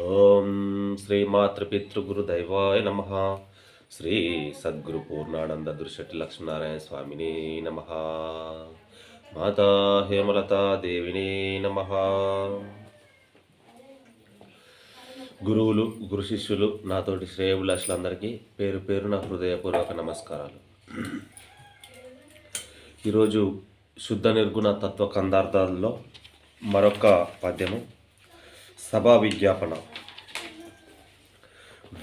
ఓం శ్రీ మాతృపితృగురుదైవాయ నమ. శ్రీ సద్గురు పూర్ణానంద దృశ్యటి లక్ష్మీనారాయణ స్వామిని నమ. మాతా హేమలతా దేవిని నమ. గురువులు గురు శిష్యులు నాతోటి శ్రేయభిలాషులందరికీ పేరు పేరు నా హృదయపూర్వక నమస్కారాలు. ఈరోజు శుద్ధ నిర్గుణ తత్వ కందార్థాల్లో మరొక పద్యము సభా విజ్ఞాపన.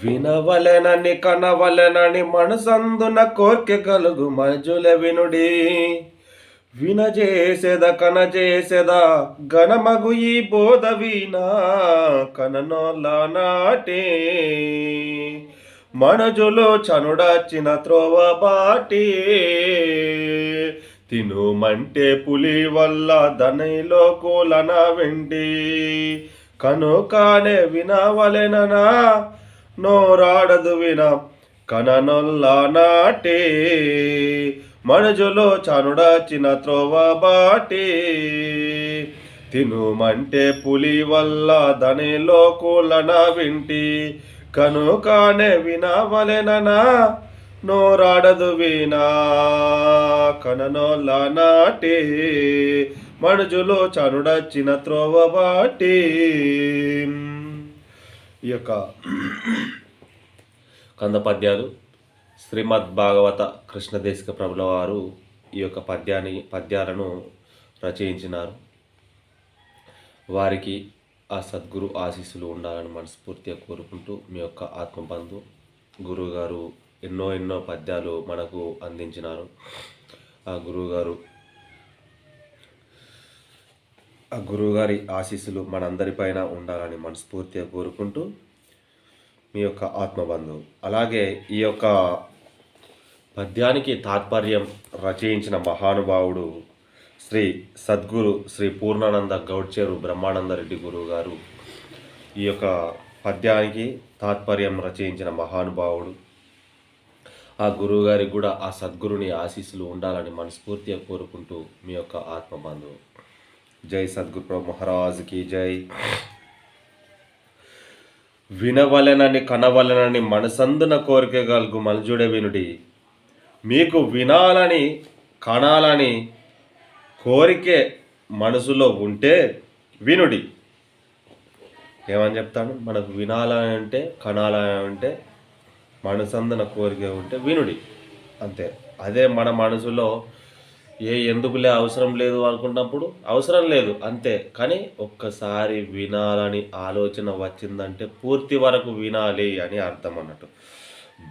వినవలెనని కనవలెనని మనసందున కోర్కె కలుగు మనుజుల వినుడి. వినజేసెద కనజేసెద ఘనమగు ఈ బోధ వీనా కననోల నాటే. మనజులో చనుడాచిన త్రోవ బాటి. తినుమంటే పులి వల్ల దనైలో కూలన వెండి. కనుకానే వినవలెననా? నోరాడదు విన. కననొల్ల నాటే. మనుజులో చనుడాచిన త్రోవ బాటి. తినుమంటే పులి వల్ల దనిలో కూలన వింటి. కనుకానే వినవలెననా? నోరాడదు వినా. కననొల్లా నాటి. మనుజులు చనుడచ్చిన త్రోవ వాటి. ఈ యొక్క కంద పద్యాలు శ్రీమద్ భాగవత కృష్ణదేశిక ప్రభుల వారు ఈ యొక్క పద్యాన్ని పద్యాలను రచయించినారు. వారికి ఆ సద్గురు ఆశీస్సులు ఉండాలని మనస్ఫూర్తిగా కోరుకుంటూ మీ యొక్క ఆత్మబంధు గురువుగారు ఎన్నో ఎన్నో పద్యాలు మనకు అందించినారు. ఆ గురువుగారు ఆ గురువుగారి ఆశీస్సులు మనందరిపైన ఉండాలని మనస్ఫూర్తిగా కోరుకుంటూ మీ యొక్క ఆత్మబంధువు అలాగే ఈ యొక్క పద్యానికి తాత్పర్యం రచయించిన మహానుభావుడు శ్రీ సద్గురు శ్రీ పూర్ణానంద గౌడ్చేరు బ్రహ్మానంద రెడ్డి గురువు గారు ఈ యొక్క పద్యానికి తాత్పర్యం రచయించిన మహానుభావుడు. ఆ గురువు గారికి కూడా ఆ సద్గురుని ఆశీస్సులు ఉండాలని మనస్ఫూర్తిగా కోరుకుంటూ మీ యొక్క ఆత్మబంధువు జై సద్గురు ప్రభు మహారాజుకి జై. వినవలెనని కనవలెనని మనసందున కోరిక కలుగు మల్జుడే వినుడి. మీకు వినాలని కనాలని కోరికే మనసులో ఉంటే వినుడి. ఏమని చెప్తాను మనకు వినాలని అంటే కనాలని అంటే మనసందున కోరిక ఉంటే వినుడి. అంతే. అదే మన మనసులో ఏ ఎందుకులే అవసరం లేదు అనుకున్నప్పుడు అవసరం లేదు అంతే. కానీ ఒక్కసారి వినాలని ఆలోచన వచ్చిందంటే పూర్తి వరకు వినాలి అని అర్థం అన్నట్టు.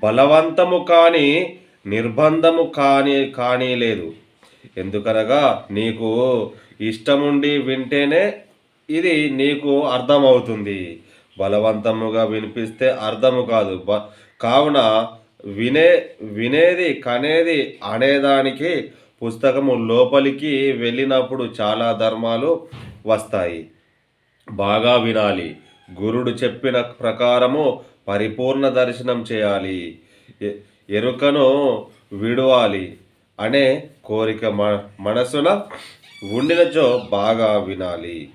బలవంతము కానీ నిర్బంధము కానీ కానీ లేదు. ఎందుకనగా నీకు ఇష్టముండి వింటేనే ఇది నీకు అర్థమవుతుంది. బలవంతముగా వినిపిస్తే అర్థము కాదు. బ కావున వినే వినేది కనేది అనేదానికి పుస్తకము లోపలికి వెళ్ళినప్పుడు చాలా ధర్మాలు వస్తాయి. బాగా వినాలి. గురుడు చెప్పిన ప్రకారము పరిపూర్ణ దర్శనం చేయాలి. ఎరుకను విడవాలి అనే కోరిక మ మనసున ఉండినచో బాగా వినాలి.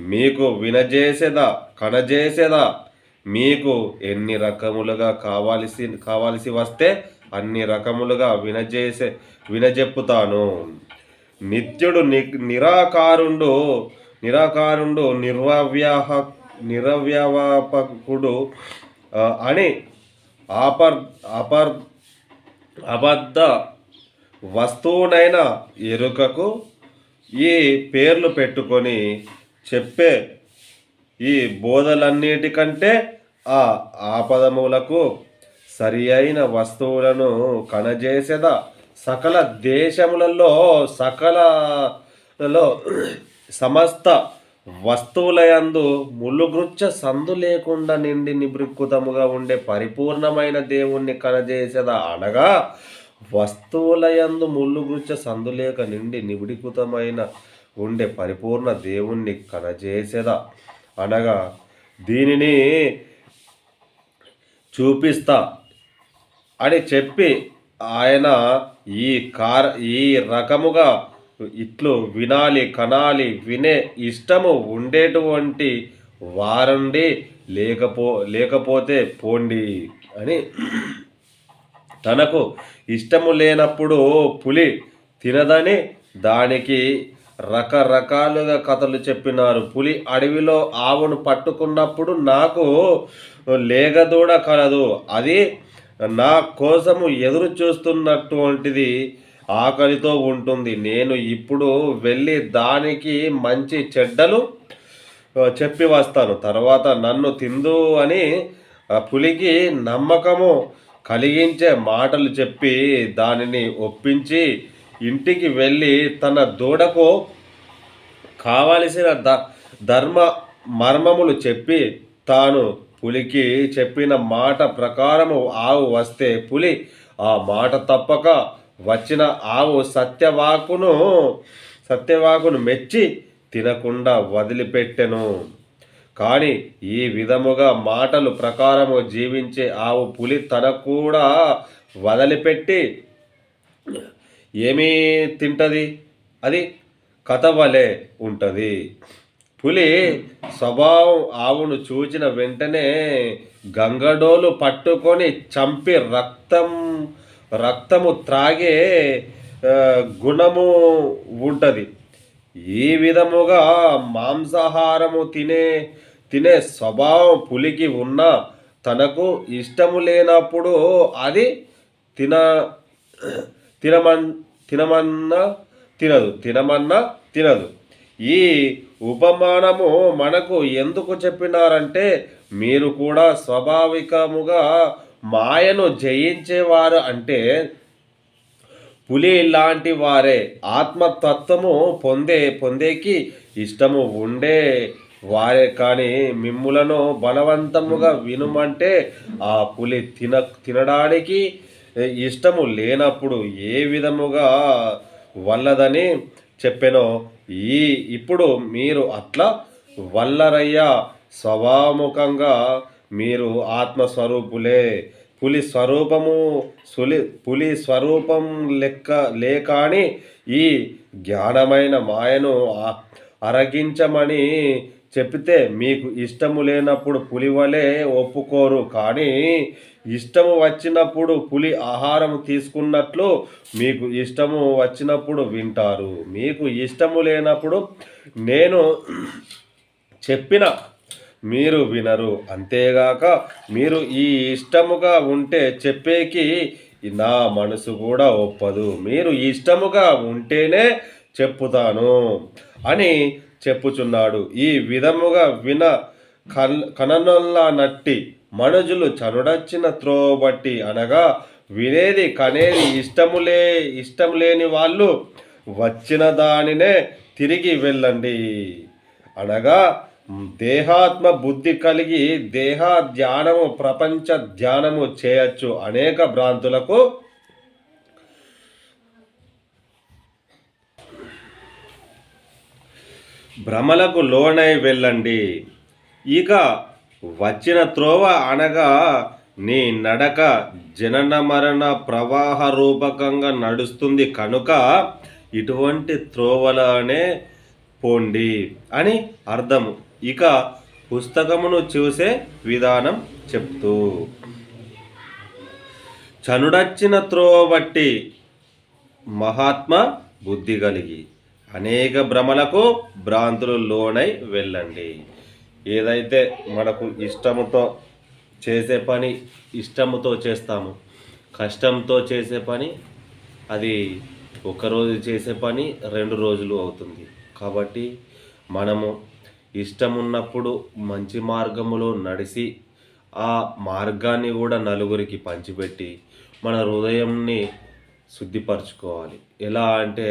మీకు వినజేసేదా కనజేసేదా? మీకు ఎన్ని రకములుగా కావాల్సి కావాల్సి వస్తే అన్ని రకములుగా వినజేసే వినజెప్పుతాను. నిత్యుడు ని నిరాకారుండు నిరాకారుండు నిర్వ్యాహ నిరవ్యవాపకుడు అని ఆపర్ అపర్ అబద్ధ వస్తువునైన ఎరుకకు ఈ పేర్లు పెట్టుకొని చెప్పే ఈ బోధలన్నిటికంటే ఆ ఆపదములకు సరి అయిన వస్తువులను కనజేసేదా? సకల దేశములలో సకలలో సమస్త వస్తువులయందు ములుగృచ్చ సందు లేకుండా నిండి నిబృక్కుతముగా ఉండే పరిపూర్ణమైన దేవుణ్ణి కనజేసేదా అనగా వస్తువులయందు ముల్లుగృచ్చ సందు లేక నిండి నిబిడికృతమైన ఉండే పరిపూర్ణ దేవుణ్ణి కనజేసేదా అనగా దీనిని చూపిస్తా. అని చెప్పి ఆయన ఈ కార్ ఈ రకముగా ఇట్లు వినాలి కనాలి వినే ఇష్టము ఉండేటువంటి వారండి లేకపో లేకపోతే పోండి అని తనకు ఇష్టము లేనప్పుడు పులి తినదని దానికి రకరకాలుగా కథలు చెప్పినారు. పులి అడవిలో ఆవును పట్టుకున్నప్పుడు నాకు లేగదూడ కలదు. అది నా కోసము ఎదురు చూస్తున్నటువంటిది ఆకలితో ఉంటుంది. నేను ఇప్పుడు వెళ్ళి దానికి మంచి చెడ్డలు చెప్పి వస్తాను. తర్వాత నన్ను తిందు అని పులికి నమ్మకము కలిగించే మాటలు చెప్పి దానిని ఒప్పించి ఇంటికి వెళ్ళి తన దూడకు కావలసిన ద ధర్మ మర్మములు చెప్పి తాను పులికి చెప్పిన మాట ప్రకారము ఆవు వస్తే పులి ఆ మాట తప్పక వచ్చిన ఆవు సత్యవాకును సత్యవాకును మెచ్చి తినకుండా వదిలిపెట్టెను. కానీ ఈ విధముగా మాటలు ప్రకారము జీవించే ఆవు పులి తన కూడా వదిలిపెట్టి ఏమీ తింటది? అది కథ వలె ఉంటుంది. పులి స్వభావం ఆవును చూచిన వెంటనే గంగడోలు పట్టుకొని చంపి రక్తం రక్తము త్రాగే గుణము ఉంటుంది. ఈ విధముగా మాంసాహారము తినే తినే స్వభావం పులికి ఉన్న తనకు ఇష్టము లేనప్పుడు అది తిన తినమన్ తినమన్నా తినదు తినమన్నా తినదు. ఈ ఉపమానము మనకు ఎందుకు చెప్పినారంటే మీరు కూడా స్వాభావికముగా మాయను జయించేవారు అంటే పులి లాంటి వారే ఆత్మతత్వము పొందే పొందేకి ఇష్టము ఉండే వారే. కానీ మిమ్ములను బలవంతముగా వినుమంటే ఆ పులి తిన తినడానికి ఇష్టము లేనప్పుడు ఏ విధముగా వల్లదని చెప్పెనో. ఈ ఇప్పుడు మీరు అట్లా వల్లరయ్యా స్వభాముఖంగా మీరు ఆత్మస్వరూపులే. పులి స్వరూపము సులి పులి స్వరూపం లెక్క లేకాని ఈ జ్ఞానమైన మాయను అరగించమని చెప్తే మీకు ఇష్టము లేనప్పుడు పులి వలె ఒప్పుకోరు. కానీ ఇష్టము వచ్చినప్పుడు పులి ఆహారం తీసుకున్నట్లు మీకు ఇష్టము వచ్చినప్పుడు వింటారు. మీకు ఇష్టము లేనప్పుడు నేను చెప్పిన మీరు వినరు. అంతేగాక మీరు ఈ ఇష్టముగా ఉంటే చెప్పేకి నా మనసు కూడా ఒప్పదు. మీరు ఇష్టముగా ఉంటేనే చెప్పుతాను అని చెప్పుచున్నాడు. ఈ విధముగా విన కన్ కననొల్లా నట్టి మనుజులు చనుడచ్చిన త్రోబట్టి అనగా వినేది కనేది ఇష్టములే ఇష్టం లేని వాళ్ళు వచ్చిన దానినే తిరిగి వెళ్ళండి. అనగా దేహాత్మ బుద్ధి కలిగి దేహ ధ్యానము ప్రపంచ ధ్యానము చేయొచ్చు అనేక భ్రాంతులకు భ్రమలకు లోనై వెళ్ళండి. ఇక వచ్చిన త్రోవ అనగా నీ నడక జనన మరణ ప్రవాహ రూపకంగా నడుస్తుంది కనుక ఇటువంటి త్రోవలనే పోండి అని అర్థము. ఇక పుస్తకమును చూసే విధానం చెప్తూ. చనుడచ్చిన త్రోవ బట్టి మహాత్మ బుద్ధి కలిగి అనేక భ్రమలకు భ్రాంతులు లోనై వెళ్ళండి. ఏదైతే మనకు ఇష్టముతో చేసే పని ఇష్టముతో చేస్తాము కష్టంతో చేసే పని అది ఒకరోజు చేసే పని రెండు రోజులు అవుతుంది. కాబట్టి మనము ఇష్టం ఉన్నప్పుడు మంచి మార్గములో నడిచి ఆ మార్గాన్ని కూడా నలుగురికి పంచిపెట్టి మన హృదయంని శుద్ధిపరచుకోవాలి. ఎలా అంటే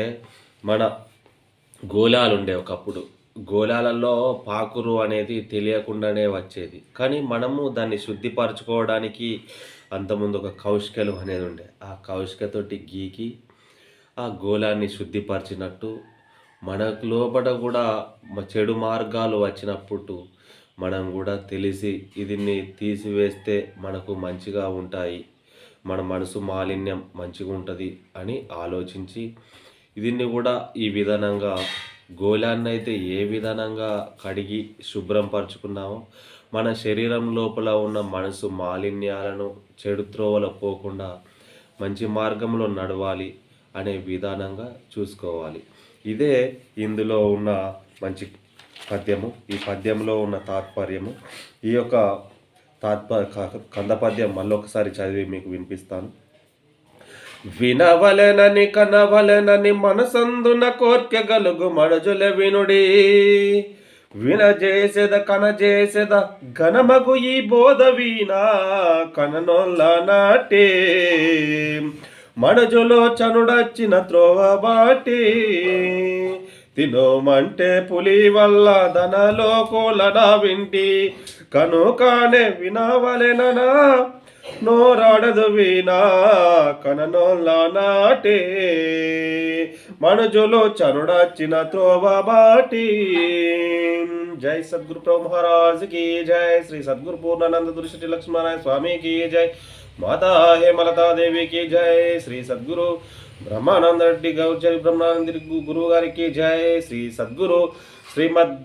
మన గోళాలు ఉండే ఒకప్పుడు గోళాలలో పాకురు అనేది తెలియకుండానే వచ్చేది. కానీ మనము దాన్ని శుద్ధిపరచుకోవడానికి అంతకుముందు ఒక కౌశికలు అనేది ఉండే. ఆ కౌశికతోటి గీకి ఆ గోళాన్ని శుద్ధిపరిచినట్టు మనకు లోపల కూడా చెడు మార్గాలు వచ్చినప్పుడు మనం కూడా తెలిసి దీన్ని తీసివేస్తే మనకు మంచిగా ఉంటాయి. మన మనసు మాలిన్యం మంచిగా ఉంటుంది అని ఆలోచించి దీన్ని కూడా ఈ విధానంగా గోళాన్ని అయితే ఏ విధానంగా కడిగి శుభ్రం పరుచుకున్నామో మన శరీరం లోపల ఉన్న మనసు మాలిన్యాలను చెడు త్రోవలో పోకుండా మంచి మార్గంలో నడవాలి అనే విధానంగా చూసుకోవాలి. ఇదే ఇందులో ఉన్న మంచి పద్యము. ఈ పద్యంలో ఉన్న తాత్పర్యము. ఈ యొక్క తాత్ప కంద పద్యం మళ్ళొకసారి చదివి మీకు వినిపిస్తాను. వినవలెనని కనవలెనని మనసందున కోర్కె గలుగు మడజుల వినుడి. వినజేసెద కనజేసెద ఘనమగు ఈ బోధ వీణా కననొల్ల నాటే. మడజులో చనుడచ్చిన త్రోవ బాటి. తినోమంటే పులి వల్ల ధనలో కోలన వింటి. కనుకానే వినవలెననా నోరాడదు వీణా కననోళ్ళ నాటే. మనుజులు చరుడచ్చిన త్రోవ బాటి. జై సద్గురు ప్రభు మహారాజ్కి జై. శ్రీ సద్గురు పూర్ణానంద దృష్టి లక్ష్మణాయ స్వామి కి జై. మాతా హేమలతాదేవికి జయ కి జై. శ్రీ సద్గురు బ్రహ్మానంద రెడ్డి గౌచరి బ్రహ్మానంద గురువు గారికి జై. శ్రీ సద్గురు శ్రీమద్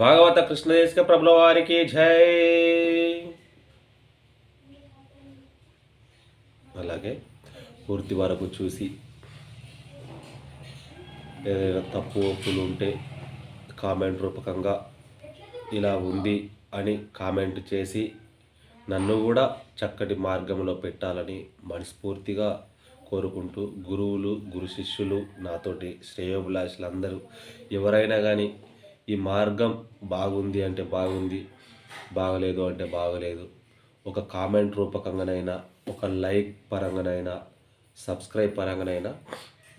భాగవత కృష్ణదేశిక ప్రభుల వారికి జై అలాగే పూర్తి వరకు చూసి ఏదైనా తప్పు ఒప్పులు ఉంటే కామెంట్ రూపకంగా ఇలా ఉంది అని కామెంట్ చేసి నన్ను కూడా చక్కటి మార్గంలో పెట్టాలని మనస్ఫూర్తిగా కోరుకుంటూ గురువులు గురు శిష్యులు నాతోటి శ్రేయోభిలాషులు అందరూ ఎవరైనా కానీ ఈ మార్గం బాగుంది అంటే బాగుంది బాగలేదు అంటే బాగలేదు ఒక కామెంట్ రూపకంగానైనా ఒక లైక్ పరంగానైనా సబ్స్క్రైబ్ పరంగానైనా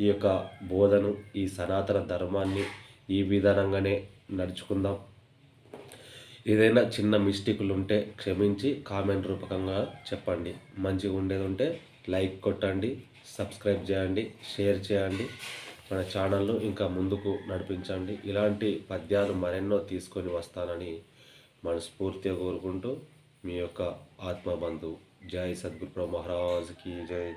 ఈ యొక్క బోధను ఈ సనాతన ధర్మాన్ని ఈ విధానంగానే నడుచుకుందాం. ఏదైనా చిన్న మిస్టేకులు ఉంటే క్షమించి కామెంట్ రూపకంగా చెప్పండి. మంచిగా ఉండేది ఉంటే లైక్ కొట్టండి సబ్స్క్రైబ్ చేయండి షేర్ చేయండి. మన ఛానల్ను ఇంకా ముందుకు నడిపించండి. ఇలాంటి పద్యాలు మరెన్నో తీసుకొని వస్తానని మనస్ఫూర్తిగా కోరుకుంటూ మీ యొక్క ఆత్మబంధువు జై సద్గురు ప్రభు మహారాజ్కి జై.